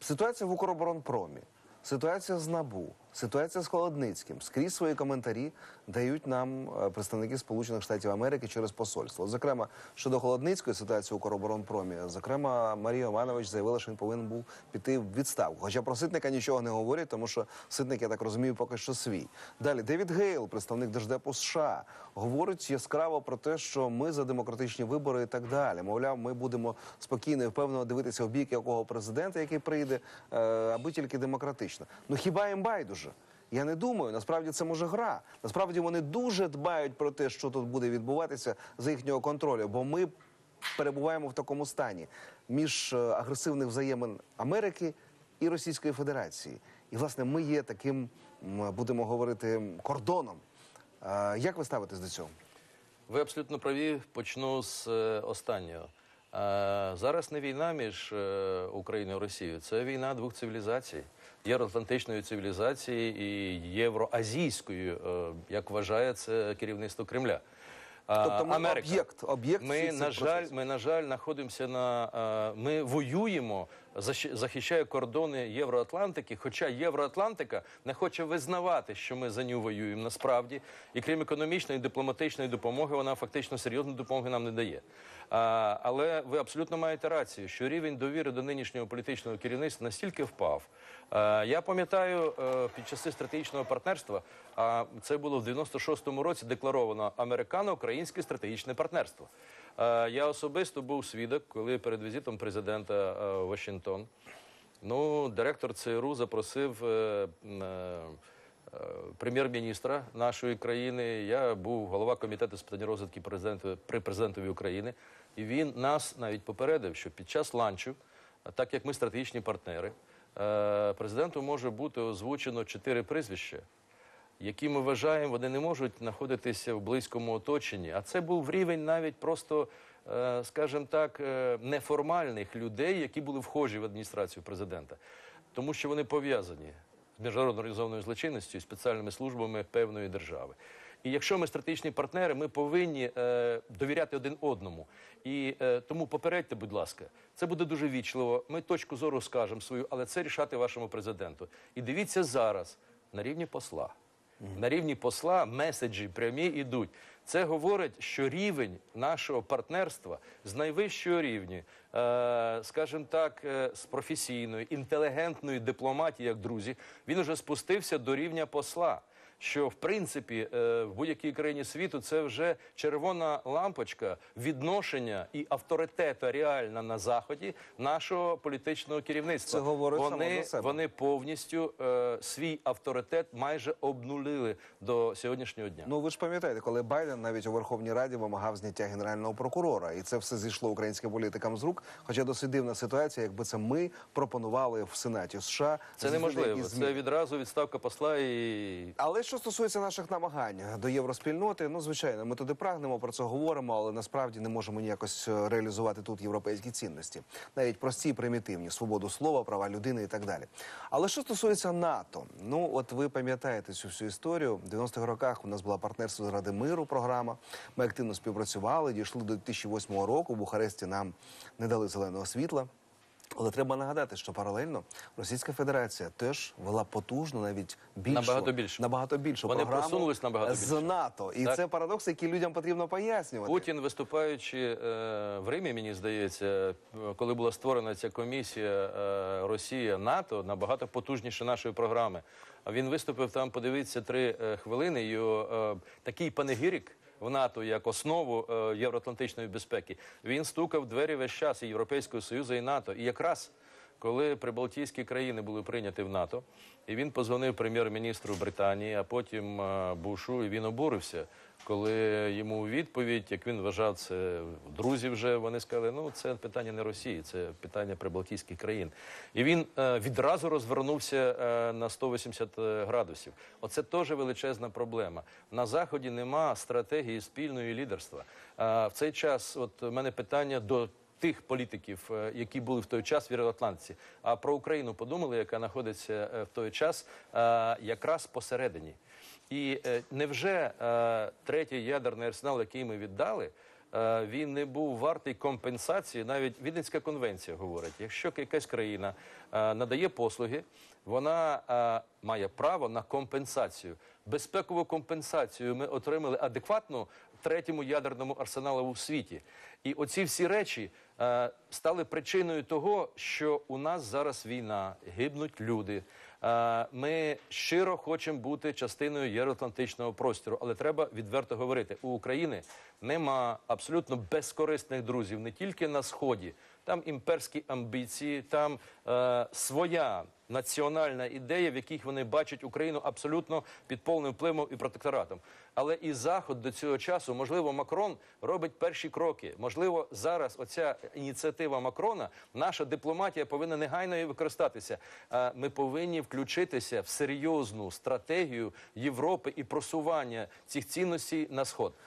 Ситуація в Укроборонпромі, ситуація з НАБУ, ситуація з Холодницьким. Скрізь свої коментарі дають нам е, представники Сполучених Штатів Америки через посольство. Зокрема, щодо Холодницької ситуації в Укроборонпромі, зокрема, Марія Іванович заявила, що він повинен був піти в відставку. Хоча про Ситника нічого не говорять, тому що Ситник, я так розумію, поки що свій. Далі Девід Гейл, представник Держдепу США, говорить яскраво про те, що ми за демократичні вибори і так далі. Мовляв, ми будемо спокійно і впевнено дивитися в бік якого президента, який прийде, е, аби тільки демократично. Ну хіба їм байдуже? Я не думаю. Насправді це може гра. Насправді вони дуже дбають про те, що тут буде відбуватися за їхнього контролю, бо ми перебуваємо в такому стані між е, агресивних взаємин Америки і Російської Федерації. І власне ми є таким, будемо говорити, кордоном. Е, Як ви ставитесь до цього? Ви абсолютно праві. Почну з е, останнього. Зараз не війна між е, Україною і Росією, це війна двох цивілізацій. Євроатлантичної цивілізації і євроазійської, е, як вважає це керівництво Кремля. Тобто ми об'єкт, об'єкт Ми на жаль, ми на жаль знаходимося на е, ми воюємо, захищає кордони Євроатлантики. Хоча Євроатлантика не хоче визнавати, що ми за нього воюємо насправді, і крім економічної дипломатичної допомоги, вона фактично серйозної допомоги нам не дає. А, але ви абсолютно маєте рацію, що рівень довіри до нинішнього політичного керівництва настільки впав. Е, я пам'ятаю е, під часи стратегічного партнерства, а це було в 96-му році декларовано американо-українське стратегічне партнерство. Е, Я особисто був свідок, коли перед візитом президента е, в Вашингтон, ну, директор ЦРУ запросив е, прем'єр-міністра нашої країни. Я був голова комітету з питань розвитку президента при президентові України, і він нас навіть попередив, що під час ланчу, так як ми стратегічні партнери, президенту може бути озвучено чотири прізвища які ми вважаємо, вони не можуть знаходитися в близькому оточенні. А це був рівень навіть просто, е, скажімо так, е, неформальних людей, які були вхожі в адміністрацію президента, тому що вони пов'язані з міжнародно організованою злочинністю і спеціальними службами певної держави. І якщо ми стратегічні партнери, ми повинні е, довіряти один одному. І е, тому попередьте, будь ласка, це буде дуже вічливо. Ми точку зору скажемо свою, але це рішати вашому президенту. І дивіться зараз на рівні посла. На рівні посла меседжі прямі йдуть. Це говорить, що рівень нашого партнерства з найвищого рівня, е, скажімо так, е, з професійної, інтелігентної дипломатії, як друзі, він уже спустився до рівня посла. Що в принципі е, в будь-якій країні світу це вже червона лампочка відношення і авторитету реально на заході нашого політичного керівництва. Це говорить само вони, за себе. вони повністю е, свій авторитет майже обнулили до сьогоднішнього дня. Ну ви ж пам'ятаєте, коли Байден навіть у Верховній Раді вимагав зняття генерального прокурора, і це все зійшло українським політикам з рук. Хоча досить дивна ситуація, якби це ми пропонували в Сенаті США. це неможливо. Це відразу відставка посла і Але що стосується наших намагань до євроспільноти, ну звичайно, ми туди прагнемо, про це говоримо, але насправді не можемо ніякось е, реалізувати тут європейські цінності, навіть прості, примітивні свободу слова, права людини і так далі. Але що стосується НАТО, ну от ви пам'ятаєте цю всю історію. В 90-х роках у нас була партнерство з Ради миру програма. Ми активно співпрацювали, дійшли до 2008 року. В Бухаресті нам не дали зеленого світла. Але треба нагадати, що паралельно Російська Федерація теж вела потужну, навіть більшу, Набагато більшу. набагато більшу Вони програму просунулись набагато з. НАТО. І Так. це парадокс, який людям потрібно пояснювати. Путін, виступаючи е, в Римі, мені здається, коли була створена ця комісія е, Росія НАТО, набагато потужніше нашої програми. А він виступив там, подивіться, три е, хвилини. Його е, такий панегірик в НАТО як основу е, євроатлантичної безпеки. Він стукав двері весь час і Європейського Союзу і НАТО. І якраз коли прибалтійські країни були прийняті в НАТО, і він позвонив прем'єр-міністру Британії, а потім е, Бушу, і він обурився, коли йому відповідь, як він вважав це друзі, вже вони сказали, ну це питання не Росії, це питання прибалтійських країн. І він е, відразу розвернувся е, на 180 градусів. Оце теж величезна проблема. На заході нема стратегії спільної лідерства. Е, в цей час, от у мене питання до тих політиків, е, які були в той час в Євроатлантиці. А про Україну подумали, яка знаходиться е, в той час е, якраз посередині. І невже третій ядерний арсенал, який ми віддали, він не був вартий компенсації. Навіть Віденська конвенція говорить, якщо якась країна е, надає послуги, вона е, має право на компенсацію. Безпекову компенсацію ми отримали адекватну третьому ядерному арсеналу у світі. І оці всі речі е, стали причиною того, що у нас зараз війна, гибнуть люди. Е, ми щиро хочемо бути частиною євроатлантичного простору, але треба відверто говорити: у України нема абсолютно безкорисних друзів не тільки на сході. Там імперські амбіції, там е, своя національна ідея, в яких вони бачать Україну абсолютно під повним впливом і протекторатом. Але і Заход до цього часу, можливо, Макрон робить перші кроки. Можливо, зараз оця ініціатива Макрона, наша дипломатія повинна негайно її використатися. Ми повинні включитися в серйозну стратегію Європи і просування цих цінностей на сход.